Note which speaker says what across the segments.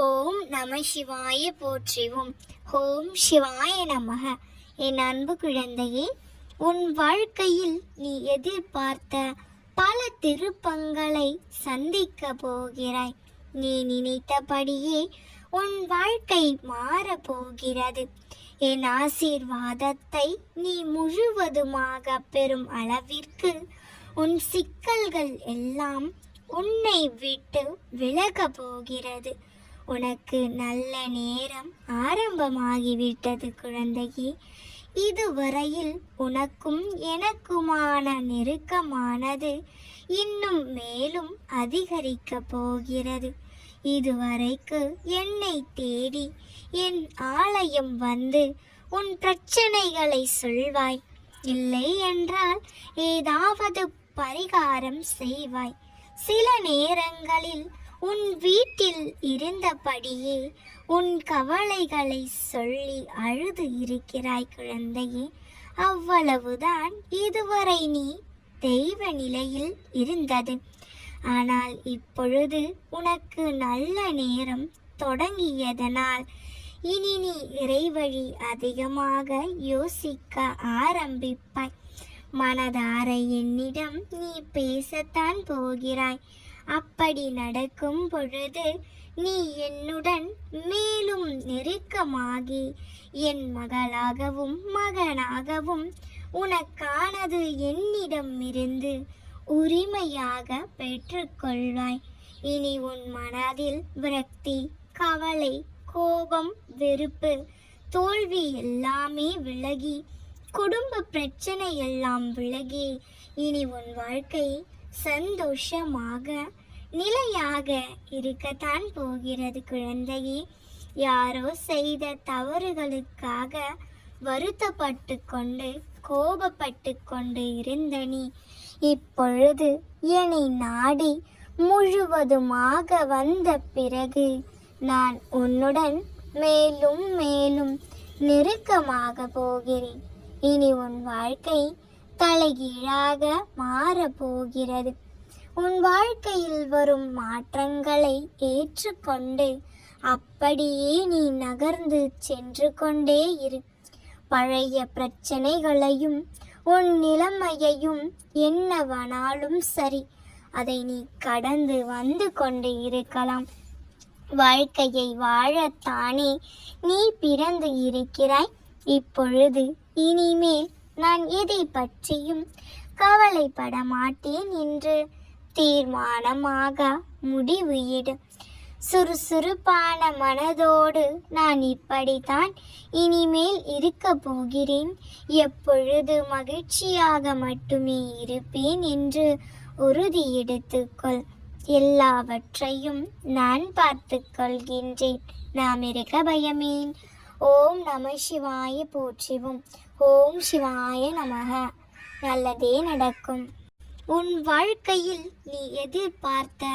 Speaker 1: ஓம் நம சிவாய போற்றிவோம். ஓம் சிவாய நமக. என் அன்பு குழந்தையே உன் வாழ்க்கையில் நீ எதிர்பார்த்த பல திருப்பங்களை சந்திக்க போகிறாய். நீ நினைத்தபடியே உன் வாழ்க்கை மாறப் போகிறது. என் ஆசீர்வாதத்தை நீ முழுவதுமாக பெறும் அளவிற்கு உன் சிக்கல்கள் எல்லாம் உன்னை விட்டு விலக போகிறது. உனக்கு நல்ல நேரம் ஆரம்பமாகிவிட்டது குழந்தையே. இதுவரையில் உனக்கும் எனக்குமான நெருக்கமானது இன்னும் மேலும் அதிகரிக்க போகிறது. இதுவரைக்கு என்னை தேடி என் ஆலயம் வந்து உன் பிரச்சனைகளை சொல்வாய். இல்லை என்றால் ஏதாவது பரிகாரம் செய்வாய். சில நேரங்களில் உன் வீட்டில் இருந்தபடியே உன் கவலைகளை சொல்லி அழுது இருக்கிறாய் குழந்தையே. அவ்வளவுதான். இதுவரை நீ தெய்வ நிலையில் இருந்தது. ஆனால் இப்பொழுது உனக்கு நல்ல நேரம் தொடங்கியதனால் இனி நீ இறைவழி அதிகமாக யோசிக்க ஆரம்பிப்பாய். மனதார என்னிடம் நீ பேசத்தான் போகிறாய். அப்படி நடக்கும் பொழுது நீ என்னுடன் மேலும் நெருக்கமாகி என் மகளாகவும் மகனாகவும் உனக்கானது என்னிடம் இருந்து உரிமையாக பெற்றுக்கொள்வாய். இனி உன் மனதில் விரக்தி கவலை கோபம் வெறுப்பு தோல்வி எல்லாமே விலகி குடும்ப பிரச்சனை எல்லாம் விலகி இனி உன் வாழ்க்கை சந்தோஷமாக நிலையாக இருக்கத்தான் போகிறது குழந்தையே. யாரோ செய்த தவறுகளுக்காக வருத்தப்பட்டு கொண்டு கோபப்பட்டு கொண்டு இருந்த நீ இப்பொழுது என்னை நாடி முழுவதுமாக வந்த பிறகு நான் உன்னுடன் மேலும் மேலும் நெருக்கமாக போகிறேன். இனி உன் வாழ்க்கை தலைகீழாக மாறப்போகிறது. உன் வாழ்க்கையில் வரும் மாற்றங்களை ஏற்றுக்கொண்டு அப்படியே நீ நகர்ந்து சென்று கொண்டே இரு. பழைய பிரச்சனைகளையும் உன் நிலைமையையும் என்னவனாலும் சரி அதை நீ கடந்து வந்து கொண்டு இருக்கலாம். வாழ்க்கையை வாழத்தானே நீ பிறந்து இருக்கிறாய். இப்பொழுது இனிமேல் நான் எதை பற்றியும் கவலைப்பட மாட்டேன் என்று தீர்மானமாக முடிவு இடு. சுறுசுறுப்பான மனதோடு நான் இப்படித்தான் இனிமேல் இருக்க போகிறேன். எப்பொழுது மகிழ்ச்சியாக மட்டுமே இருப்பேன் என்று உறுதி எடுத்துக்கொள். எல்லாவற்றையும் நான் பார்த்து கொள்கின்றேன் நாம் இருக்க பயமேன். ஓம் நம சிவாய போற்றிவும். ஓம் சிவாய நமக. நல்லதே நடக்கும். உன் வாழ்க்கையில் நீ எதிர்பார்த்த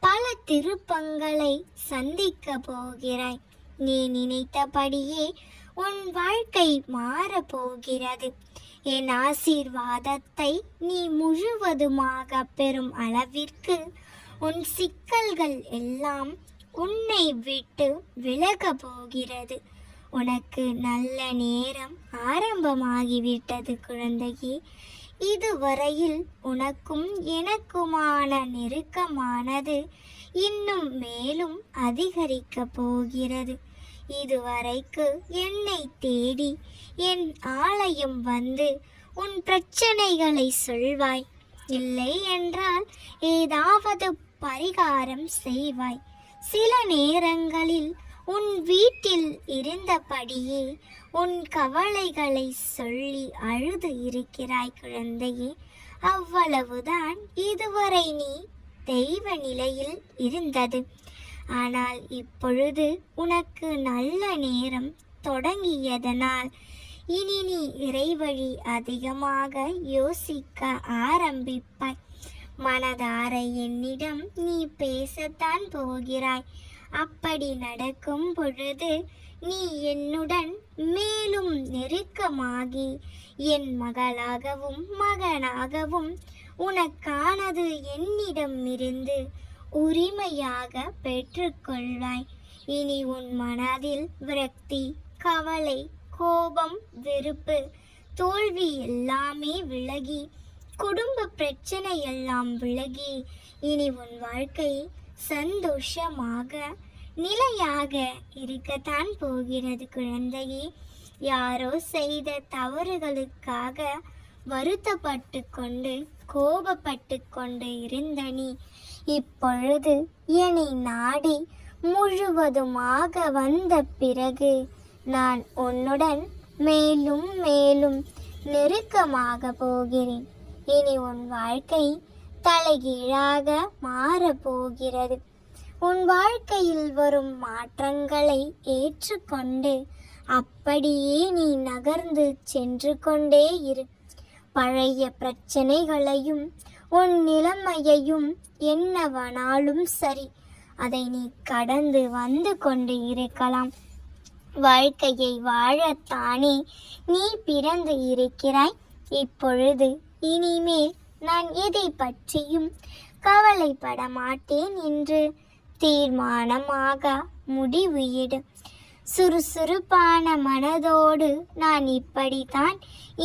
Speaker 1: பல திருப்பங்களை சந்திக்க போகிறாய். நீ நினைத்தபடியே உன் வாழ்க்கை மாறப் போகிறது. என் ஆசீர்வாதத்தை நீ முழுவதுமாக பெறும் அளவிற்கு உன் சிக்கல்கள் எல்லாம் உன்னை விட்டு விலக போகிறது. உனக்கு நல்ல நேரம் ஆரம்பமாகிவிட்டது குழந்தையே. இதுவரையில் உனக்கும் எனக்குமான நெருக்கமானது இன்னும் மேலும் அதிகரிக்க போகிறது. இதுவரைக்கு என்னை தேடி என் ஆலயம் வந்து உன் பிரச்சனைகளை சொல்வாய். இல்லை என்றால் ஏதாவது பரிகாரம் செய்வாய். சில நேரங்களில் உன் வீட்டில் இருந்தபடியே உன் கவலைகளை சொல்லி அழுது இருக்கிறாய் குழந்தையே. அவ்வளவுதான். இதுவரை நீ தெய்வ நிலையில் இருந்தது. ஆனால் இப்பொழுது உனக்கு நல்ல நேரம் தொடங்கியதனால் இனி நீ இறைவழி அதிகமாக யோசிக்க ஆரம்பிப்பாய். மனதார என்னிடம் நீ பேசத்தான் போகிறாய். அப்படி நடக்கும் பொழுது நீ என்னுடன் மேலும் நெருக்கமாகி என் மகளாகவும் மகனாகவும் உனக்கானது என்னிடம் இருந்து உரிமையாக பெற்றுக்கொள்வாய். இனி உன் மனதில் விரக்தி கவலை கோபம் வெறுப்பு தோல்வி எல்லாமே விலகி குடும்ப பிரச்சனை எல்லாம் விலகி இனி உன் வாழ்க்கை சந்தோஷமாக நிலையாக இருக்கத்தான் போகிறது குழந்தையே. யாரோ செய்த தவறுகளுக்காக வருத்தப்பட்டு கொண்டு கோபப்பட்டு கொண்டு இருந்த நீ இப்பொழுது என்னை நாடி முழுவதுமாக வந்த பிறகு நான் உன்னுடன் மேலும் மேலும் நெருக்கமாக போகிறேன். இனி உன் வாழ்க்கை தலைகீழாக மாறப்போகிறது. உன் வாழ்க்கையில் வரும் மாற்றங்களை ஏற்றுக்கொண்டு அப்படியே நீ நகர்ந்து சென்று கொண்டே இரு. பழைய பிரச்சனைகளையும் உன் நிலைமையையும் என்னவனாலும் சரி அதை நீ கடந்து வந்து கொண்டு இருக்கலாம். வாழ்க்கையை வாழத்தானே நீ பிறந்து இருக்கிறாய். இப்பொழுது இனிமேல் நான் எதை பற்றியும் கவலைப்பட மாட்டேன் என்று தீர்மானமாக முடிவு எடு. சுறுசுறுப்பான மனதோடு நான் இப்படித்தான்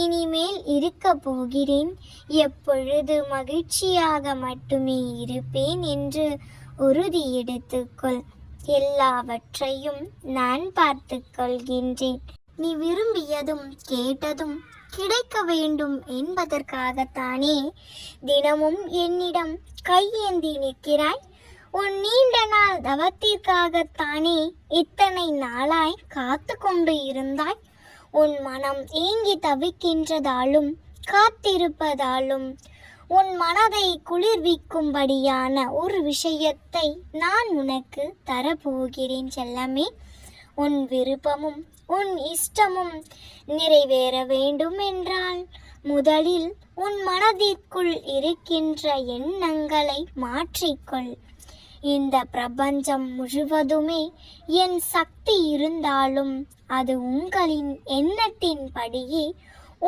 Speaker 1: இனிமேல் இருக்க போகிறேன். எப்பொழுது மகிழ்ச்சியாக மட்டுமே இருப்பேன் என்று உறுதி எடுத்துக்கொள். எல்லாவற்றையும் நான் பார்த்துக்கொள்கின்றேன். நீ விரும்பியதும் கேட்டதும் கிடைக்க வேண்டும் என்பதற்காகத்தானே தினமும் என்னிடம் கையேந்தி நிற்கிறாய்? உன் நீண்ட நாள் தவத்திற்காகத்தானே இத்தனை நாளாய் காத்து கொண்டு இருந்தாய்? உன் மனம் ஏங்கி தவிக்கின்றதாலும் காத்திருப்பதாலும் உன் மனதை குளிர்விக்கும்படியான ஒரு விஷயத்தை நான் உனக்கு தரப்போகிறேன் செல்லமே. உன் விருப்பமும் உன் இஷ்டமும் நிறைவேற வேண்டும் என்றால் முதலில் உன் மனதிற்குள் இருக்கின்ற எண்ணங்களை மாற்றிக்கொள். இந்த பிரபஞ்சம் முழுவதுமே என் சக்தி இருந்தாலும் அது உங்களின் எண்ணத்தின்படியே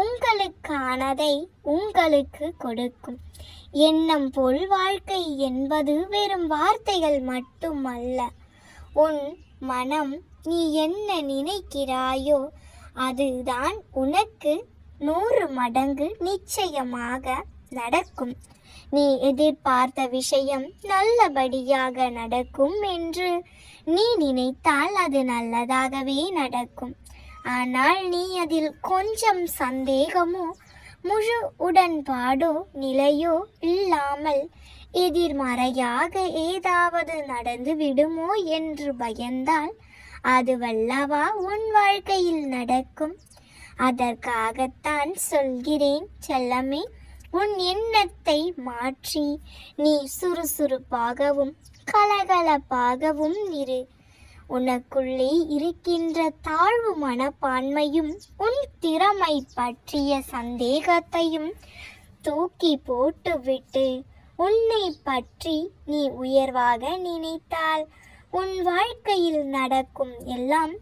Speaker 1: உங்களுக்கானதை உங்களுக்கு கொடுக்கும். எண்ணம் போல் வாழ்க்கை என்பது வெறும் வார்த்தைகள் மட்டுமல்ல. உன் மனம் நீ என்ன நினைக்கிறாயோ அதுதான் உனக்கு நூறு மடங்கு நிச்சயமாக நடக்கும். நீ எதிர்பார்த்த விஷயம் நல்லபடியாக நடக்கும் என்று நீ நினைத்தால் அது நல்லதாகவே நடக்கும். ஆனால் நீ அதில் கொஞ்சம் சந்தேகமோ முழு உடன்பாடோ நிலையோ இல்லாமல் எதிர்மறையாக ஏதாவது நடந்து விடுமோ என்று பயந்தால் அது வல்லவா உன் வாழ்க்கையில் நடக்கும். அதற்காகத்தான் சொல்கிறேன் செல்லமே உன் எண்ணத்தை மாற்றி நீ சுறுசுறுப்பாகவும் கலகலப்பாகவும் இரு. உனக்குள்ளே இருக்கின்ற தாழ்வு மனப்பான்மையும் உன் திறமை பற்றிய சந்தேகத்தையும் தூக்கி போட்டுவிட்டு உன்னை பற்றி நீ உயர்வாக நினைத்தால் உன் வாழ்க்கையில் நடக்கும் எல்லாம்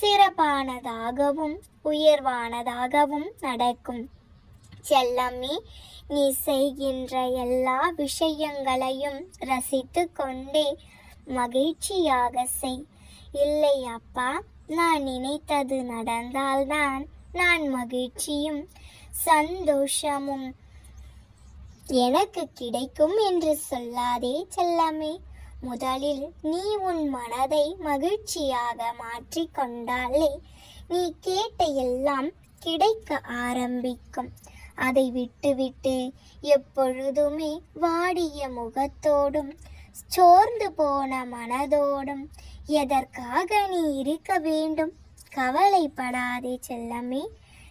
Speaker 1: சிறப்பானதாகவும் உயர்வானதாகவும் நடக்கும். செல்லமே நீ செய்கின்ற எல்லா விஷயங்களையும் ரசித்து கொண்டே மகிழ்ச்சியாக செய். இல்லை அப்பா நான் நினைத்தது நடந்தால்தான் நான் மகிழ்ச்சியும் சந்தோஷமும் எனக்கு கிடைக்கும் என்று சொல்லாதே செல்லமே. முதலில் நீ உன் மனதை மகிழ்ச்சியாக மாற்றிக் கொண்டாலே நீ கேட்ட எல்லாம் கிடைக்க ஆரம்பிக்கும். அதை விட்டுவிட்டு எப்பொழுதுமே வாடிய முகத்தோடும் சோர்ந்து போன மனதோடும் எதற்காக நீ இருக்க வேண்டும்? கவலைப்படாதே செல்லமே.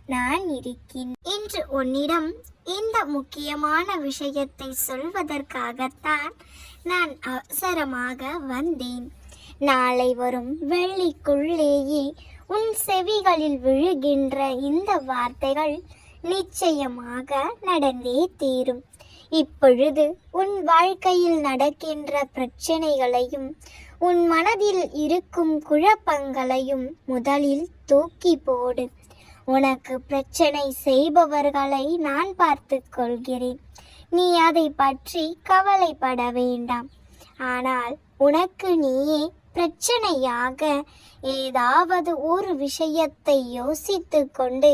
Speaker 1: நான் இருக்கிறேன் இன்று உன்னிடம் இந்த முக்கியமான விஷயத்தை சொல்வதற்காகத்தான் நான் அவசரமாக வந்தேன். நாளை வரும் வெள்ளிக்குள்ளேயே உன் செவிகளில் விழுகின்ற இந்த வார்த்தைகள் நிச்சயமாக நடந்தே தீரும். இப்பொழுது உன் வாழ்க்கையில் நடக்கின்ற பிரச்சனைகளையும் உன் மனதில் இருக்கும் குழப்பங்களையும் முதலில் தூக்கி போடு. உனக்கு பிரச்சனை செய்பவர்களை நான் பார்த்து கொள்கிறேன். நீ அதை பற்றி கவலைப்பட வேண்டாம். ஆனால் உனக்கு நீயே பிரச்சனையாக ஏதாவது ஒரு விஷயத்தை யோசித்து கொண்டு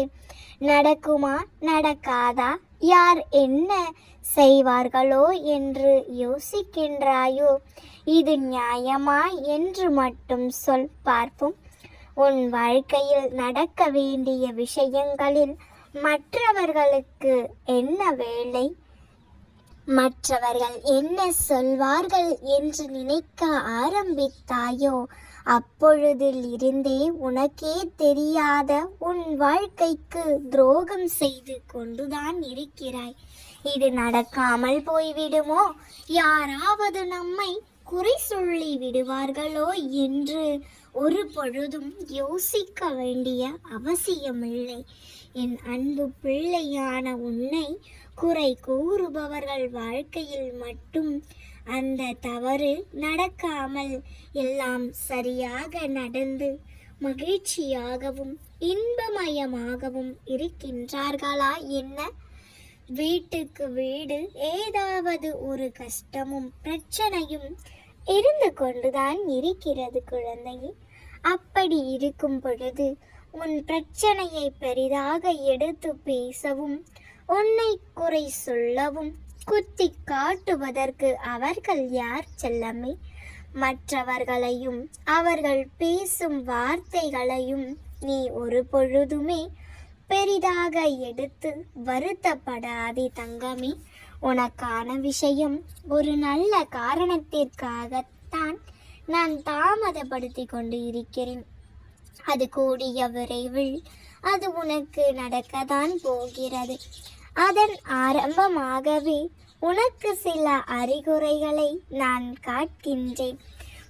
Speaker 1: நடக்குமா நடக்காதா யார் என்ன செய்வார்களோ என்று யோசிக்கின்றாயோ? இது நியாயமா என்று மட்டும் சொல். பார்ப்போம். உன் வாழ்க்கையில் நடக்க வேண்டிய விஷயங்களில் மற்றவர்களுக்கு என்ன வேலை? மற்றவர்கள் என்ன சொல்வார்கள் என்று நினைக்க ஆரம்பித்தாயோ அப்பொழுதில் இருந்தே உனக்கே தெரியாத உன் வாழ்க்கைக்கு துரோகம் செய்து கொண்டுதான் இருக்கிறாய். இது நடக்காமல் போய்விடுமோ? யாராவது நம்மை குறை சொல்லி விடுவார்களோ என்று ஒரு பொழுதும் யோசிக்க வேண்டிய அவசியமில்லை. என் அன்பு பிள்ளையான உன்னை குறை கூறுபவர்கள் வாழ்க்கையில் மட்டும் அந்த தவறு நடக்காமல் எல்லாம் சரியாக நடந்து மகிழ்ச்சியாகவும் இன்பமயமாகவும் இருக்கின்றார்களா என்ன? வீட்டுக்கு வீடு ஏதாவது ஒரு கஷ்டமும் பிரச்சனையும் இருந்து கொண்டுதான் இருக்கிறது குழந்தையே. அப்படி இருக்கும் பொழுது உன் பிரச்சனையை பெரிதாக எடுத்து பேசவும் உன்னை குறை சொல்லவும் குத்தி காட்டுவதற்கு அவர்கள் யார் செல்லமே? மற்றவர்களையும் அவர்கள் பேசும் வார்த்தைகளையும் நீ ஒரு பொழுதுமே பெரிதாக எடுத்து வருத்தப்படாதே தங்கமே. உனக்கான விஷயம் ஒரு நல்ல காரணத்திற்காகத்தான் நான் தாமதப்படுத்தி கொண்டு இருக்கிறேன். அது கூடிய விரைவில் அது உனக்கு நடக்கத்தான் போகிறது. அதன் ஆரம்பமாகவே உனக்கு சில அறிகுறைகளை நான் காட்கின்றேன்.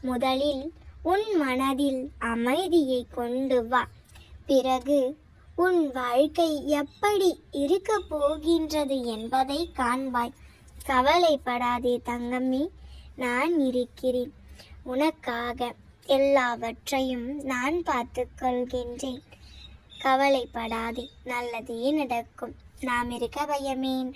Speaker 1: முதலில் உன் மனதில் அமைதியை கொண்டு வா. பிறகு உன் வாழ்க்கை எப்படி இருக்க போகின்றது என்பதை காண்பாய். கவலைப்படாதே தங்கம்மி நான் இருக்கிறேன். உனக்காக எல்லாவற்றையும் நான் பார்த்து கொள்கின்றேன். கவலைப்படாதே நல்லதே நடக்கும். நாம் இருக்க பயமேன்.